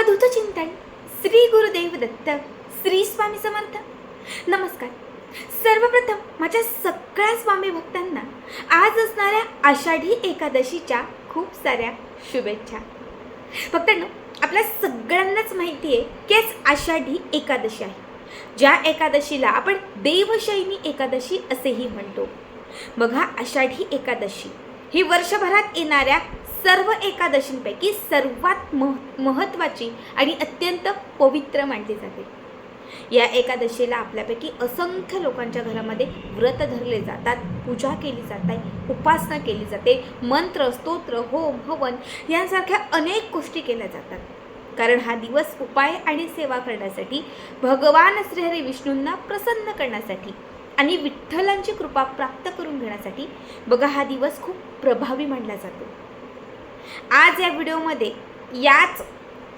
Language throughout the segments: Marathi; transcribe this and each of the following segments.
अवधूत चिंतन श्री गुरुदेव दत्त श्री स्वामी समर्थ. नमस्कार. सर्वप्रथम माझ्या सगळ्या स्वामी भक्तांना आज असणाऱ्या आषाढी एकादशीच्या खूप साऱ्या शुभेच्छा. भक्तांनो आपल्या सगळ्यांनाच माहिती आहे की आज आषाढी एकादशी आहे. ज्या एकादशीला आपण देवशैनी एकादशी असेही म्हणतो. बघा आषाढी एकादशी. ही वर्षभरात येणाऱ्या सर्व एकादशींपैकी सर्वात मह महत्त्वाची आणि अत्यंत पवित्र मानली जाते. या एकादशीला आपल्यापैकी असंख्य लोकांच्या घरामध्ये व्रत धरले जातात पूजा केली जाते उपासना केली जाते मंत्र स्तोत्र होम हवन यांसारख्या अनेक गोष्टी केल्या जातात. कारण हा दिवस उपाय आणि सेवा करण्यासाठी भगवान श्रीहरी विष्णूंना प्रसन्न करण्यासाठी आणि विठ्ठलांची कृपा प्राप्त करून घेण्यासाठी बघा हा दिवस खूप प्रभावी मानला जातो. आज या व्हिडिओमध्ये याच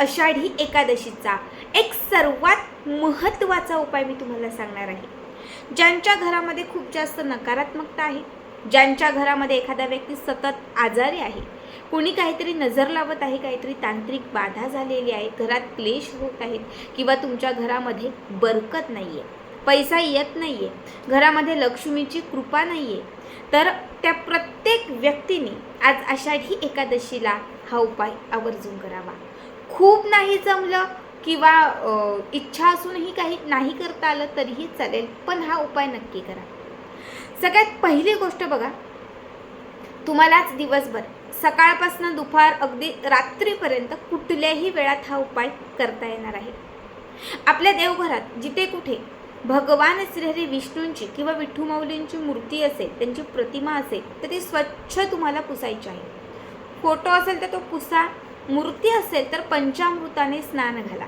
आषाढी एकादशीचा एक सर्वात महत्त्वाचा उपाय मी तुम्हाला सांगणार आहे. ज्यांच्या घरामध्ये खूप जास्त नकारात्मकता आहे ज्यांच्या घरामध्ये एखादा व्यक्ती सतत आजारी आहे कोणी काहीतरी नजर लावत आहे काहीतरी तांत्रिक बाधा झालेली आहे घरात क्लेश होत आहेत किंवा तुमच्या घरामध्ये बरकत नाही आहे पैसा येत नाही आहे घरामध्ये लक्ष्मीची कृपा नाही आहे तर त्या प्रत्येक व्यक्तीने आज आषाढी एकादशीला हा उपाय आवर्जून करावा. खूप नाही जमलं किंवा इच्छा असूनही काही नाही करता आलं तरीही चालेल पण हा उपाय नक्की करा. सगळ्यात पहिली गोष्ट बघा. तुम्हालाच दिवसभर सकाळपासून दुपार अगदी रात्रीपर्यंत कुठल्याही वेळात हा उपाय करता येणार आहे. आपल्या देवघरात जिथे कुठे भगवान श्रीहरी विष्णूंची किंवा विठ्ठू माऊलींची मूर्ती असेल त्यांची प्रतिमा असेल तर ती स्वच्छ तुम्हाला पुसायची आहे. फोटो असेल तर तो पुसा मूर्ती असेल तर पंचामृताने स्नान घाला.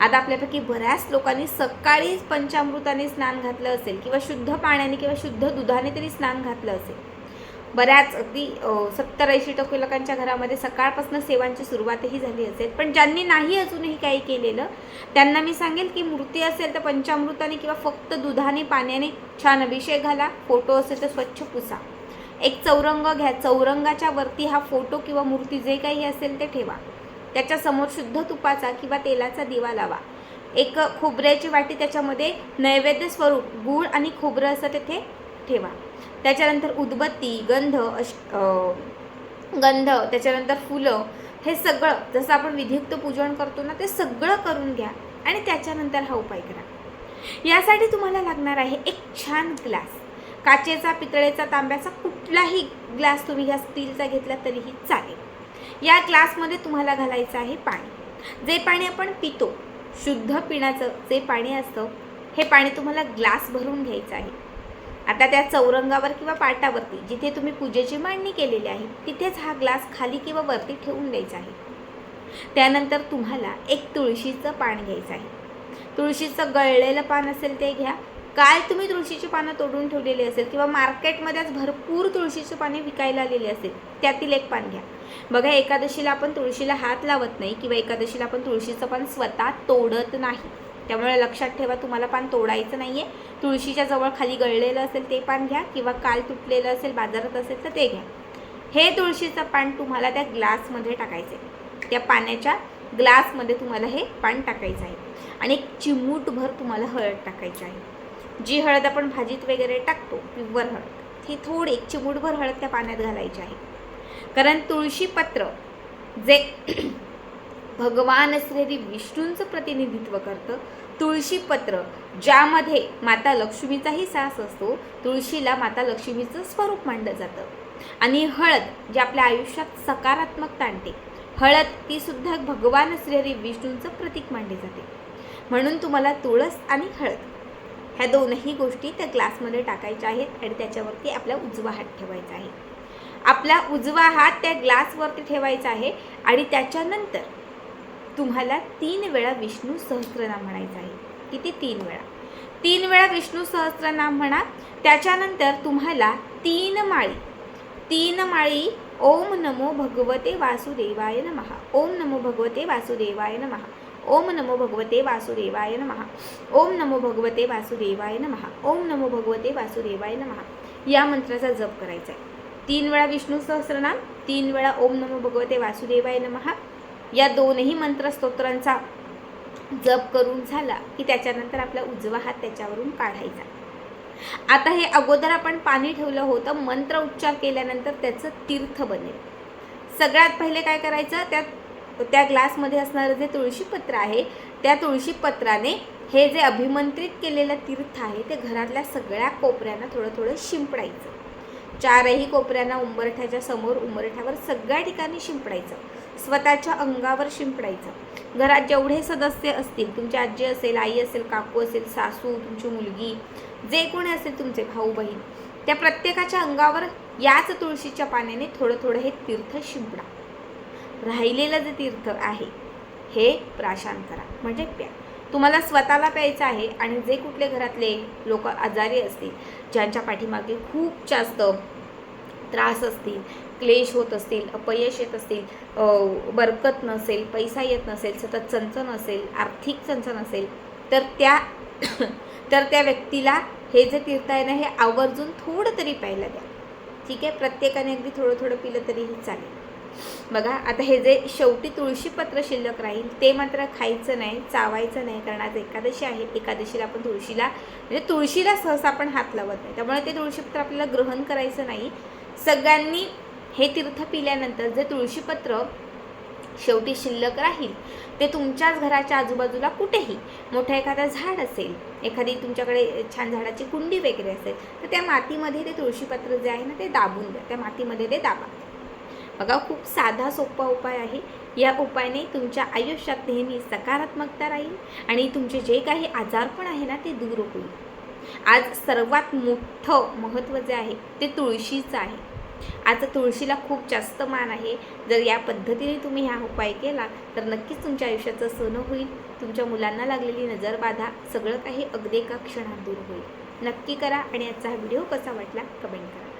आता आपल्यापैकी बऱ्याच लोकांनी सकाळी पंचामृताने स्नान घातलं असेल किंवा शुद्ध पाण्याने किंवा शुद्ध दुधाने तरी स्नान घातलं असेल. बऱ्याच अगदी सत्तर ऐंशी टक्के लोकांच्या घरामध्ये सकाळपासून सेवांची सुरुवातही झाली असेल. पण ज्यांनी नाही अजूनही काही केलेलं त्यांना मी सांगेल की मूर्ती असेल तर पंचामृताने किंवा फक्त दुधाने पाण्याने छान अभिषेक घाला फोटो असेल तर स्वच्छ पुसा. एक चौरंग घ्या चौरंगाच्या वरती हा फोटो किंवा मूर्ती जे काही असेल ते ठेवा. त्याच्यासमोर शुद्ध तुपाचा किंवा तेलाचा दिवा लावा. एक खोबऱ्याची वाटी त्याच्यामध्ये नैवेद्य स्वरूप गूळ आणि खोबरं असं तेथे ठेवा. त्याच्यानंतर उदबत्ती गंध अश गंध त्याच्यानंतर फुलं हे सगळं जसं आपण विधियुक्त पूजन करतो ना ते सगळं करून घ्या आणि त्याच्यानंतर हा उपाय करा. यासाठी तुम्हाला लागणार आहे एक छान ग्लास. काचेचा पितळेचा तांब्याचा कुठलाही ग्लास तुम्ही ह्या स्टीलचा घेतला तरीही चालेल. या ग्लासमध्ये तुम्हाला घालायचं आहे पाणी. जे पाणी आपण पितो शुद्ध पिण्याचं जे पाणी असतं हे पाणी तुम्हाला ग्लास भरून घ्यायचं आहे. आता त्या चौरंगावर किंवा पाटावरती जिथे तुम्ही पूजेची मांडणी केलेली आहे तिथेच हा ग्लास खाली किंवा वरती ठेवून द्यायचा आहे. त्यानंतर तुम्हाला एक तुळशीचं पान घ्यायचं आहे. तुळशीचं गळलेलं पान असेल ते घ्या. काय तुम्ही तुळशीची पानं तोडून ठेवलेली असेल किंवा मार्केटमध्येच भरपूर तुळशीची पाने विकायला आलेली असेल त्यातील एक पान घ्या. बघा एकादशीला आपण तुळशीला हात लावत नाही किंवा एकादशीला आपण तुळशीचं पान स्वतः तोडत नाही. त्यामुळे लक्षात ठेवा तुम्हाला पान तोडायचं नाही आहे तुळशीच्या जवळ खाली गळलेलं असेल ते पान घ्या किंवा काल तुटलेलं असेल बाजारात असेल तर ते घ्या. हे तुळशीचं पान तुम्हाला त्या ग्लासमध्ये टाकायचं आहे त्या पाण्याच्या ग्लासमध्ये तुम्हाला हे पान टाकायचं आहे. आणि एक चिमूटभर तुम्हाला हळद टाकायची आहे. जी हळद आपण भाजीत वगैरे टाकतो पिव्वर हळद ही थोडी एक चिमूटभर हळद त्या पाण्यात घालायची आहे. कारण तुळशीपत्र जे भगवान श्री विष्णूंचं प्रतिनिधित्व करतं. तुळशी पत्र ज्यामध्ये माता लक्ष्मीचाही सास असतो तुळशीला माता लक्ष्मीचं स्वरूप मांडलं जातं. आणि हळद जे आपल्या आयुष्यात सकारात्मकता आणते हळद ती सुद्धा भगवान श्रीहरी विष्णूंचं प्रतीक मानली जाते. म्हणून तुम्हाला तुळस आणि हळद ह्या दोनही गोष्टी त्या ग्लासमध्ये टाकायच्या आहेत आणि त्याच्यावरती आपला उजवा हात ठेवायचा आहे. आपला उजवा हात त्या ग्लासवरती ठेवायचा आहे आणि त्याच्यानंतर तुम्हाला तीन वेळा विष्णू सहस्त्रनाम म्हणायचं आहे. किती तीन वेळा? तीन वेळा विष्णू सहस्त्रनाम म्हणा त्याच्यानंतर तुम्हाला तीन माळी. तीन माळी ओम नमो भगवते वासुदेवाय नमः. ओम नमो भगवते वासुदेवाय नमः. ओम नमो भगवते वासुदेवाय नमः. ओम नमो भगवते वासुदेवाय नमः. ओम नमो भगवते वासुदेवाय नमः. या मंत्राचा जप करायचा आहे. तीन वेळा विष्णू सहस्रनाम तीन वेळा ओम नमो भगवते वासुदेवाय नमः. या दोनही मंत्रस्तोत्रांचा जप करून झाला की त्याच्यानंतर आपला उजवा हात त्याच्यावरून काढायचा. आता हे अगोदर आपण पाणी ठेवलं होतं मंत्र उच्चार केल्यानंतर त्याचं तीर्थ बनेल. सगळ्यात पहिले काय करायचं त्यात त्या ग्लासमध्ये असणारं जे तुळशीपत्र आहे त्या तुळशीपत्राने हे जे अभिमंत्रित केलेलं तीर्थ आहे ते घरातल्या सगळ्या कोपऱ्यांना थोडं थोडं शिंपडायचं. चारही कोपऱ्यांना उंबरठ्याच्या समोर उंबरठ्यावर सगळ्या ठिकाणी शिंपडायचं. स्वतःच्या अंगावर शिंपडायचं. घरात जेवढे सदस्य असतील तुमची आजी असेल आई असेल काकू असेल सासू तुमची मुलगी जे कोणी असेल तुमचे भाऊ बहीण त्या प्रत्येकाच्या अंगावर याच तुळशीच्या पाण्याने थोडं थोडं हे तीर्थ शिंपडा. राहिलेलं जे तीर्थ आहे हे प्राशन करा. म्हणजे प्या तुम्हाला स्वतःला प्यायचं आहे आणि जे कुठले घरातले लोक आजारी असतील ज्यांच्या पाठीमागे खूप जास्त त्रास असतील क्लेश होत असतील अपयश येत असतील बरकत नसेल पैसा येत नसेल सतत चणचण असेल आर्थिक चणचण असेल तर त्या तर त्या व्यक्तीला हे जे तीर्थ आहे ना हे आवर्जून थोडं तरी प्यायला द्या. ठीक आहे? प्रत्येकाने अगदी थोडं थोडं पिलं तरीही चालेल. बघा आता हे जे शेवटी तुळशीपत्र शिल्लक राहील ते मात्र खायचं नाही चावायचं नाही कारण आज एकादशी आहे. एकादशीला आपण तुळशीला म्हणजे तुळशीला सहसा आपण हात लावत नाही. त्यामुळे ते तुळशीपत्र आपल्याला ग्रहण करायचं नाही. सगळ्यांनी हे तीर्थ पिल्यानंतर जे तुळशीपत्र शेवटी शिल्लक राहील ते तुमच्याच घराच्या आजूबाजूला कुठेही मोठं एखादं झाड असेल एखादी तुमच्याकडे छान झाडाची कुंडी वगैरे असेल तर त्या मातीमध्ये ते तुळशीपत्र जे आहे ना ते दाबून द्या. त्या मातीमध्ये ते दाबा. बघा खूप साधा सोपा उपाय आहे. या उपायाने तुमच्या आयुष्यात नेहमी सकारात्मकता राहील आणि तुमचे जे काही आजारपण आहे ना ते दूर होईल. आज सर्वात मोठं महत्त्व जे आहे ते तुळशीचं आहे. आज तुळशीला खूप जास्त मान आहे. जर या पद्धतीने तुम्ही हा उपाय केला तर नक्कीच तुमच्या आयुष्याचं सोनं होईल. तुमच्या मुलांना लागलेली नजरबाधा सगळं काही अगदी एका क्षणात दूर होईल. नक्की करा आणि आजचा हा व्हिडिओ कसा वाटला कमेंट करा.